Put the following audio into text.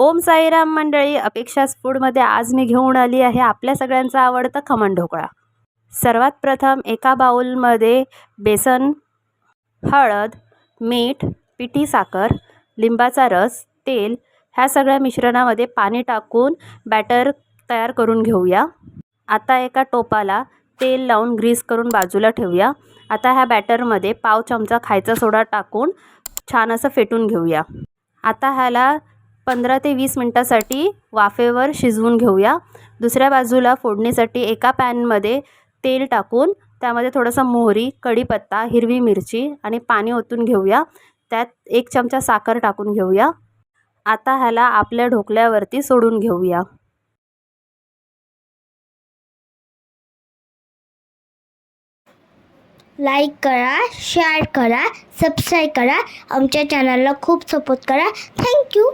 ओम साईराम मंडळी अपेक्षास फूडमध्ये आज मी घेऊन आली आहे आपल्या सगळ्यांचा आवडता खमण ढोकळा. सर्वात प्रथम एका बाउलमध्ये बेसन हळद मीठ पिठी साखर लिंबाचा रस तेल ह्या सगळ्या मिश्रणामध्ये पाणी टाकून बॅटर तयार करून घेऊया. आता एका टोपाला तेल लावून ग्रीस करून बाजूला ठेवूया. आता ह्या बॅटरमध्ये पाव चमचा खायचा सोडा टाकून छान असं फेटून घेऊया. आता ह्याला पंधरा ते वीस मिनटासाठी वाफेवर शिजवून घेऊया. दुसऱ्या बाजूला फोडणीसाठी एका पॅनमध्ये तेल टाकून त्यामध्ये थोडंसं मोहरी कढीपत्ता हिरवी मिरची आणि पाणी ओतून घेऊया. त्यात एक चमचा साखर टाकून घेऊया. आता ह्याला आपल्या ढोकल्यावरती सोडून घेऊया. लाईक करा शेअर करा सबस्क्राईब करा. आमच्या चॅनलला खूप सपोर्ट करा. थँक्यू.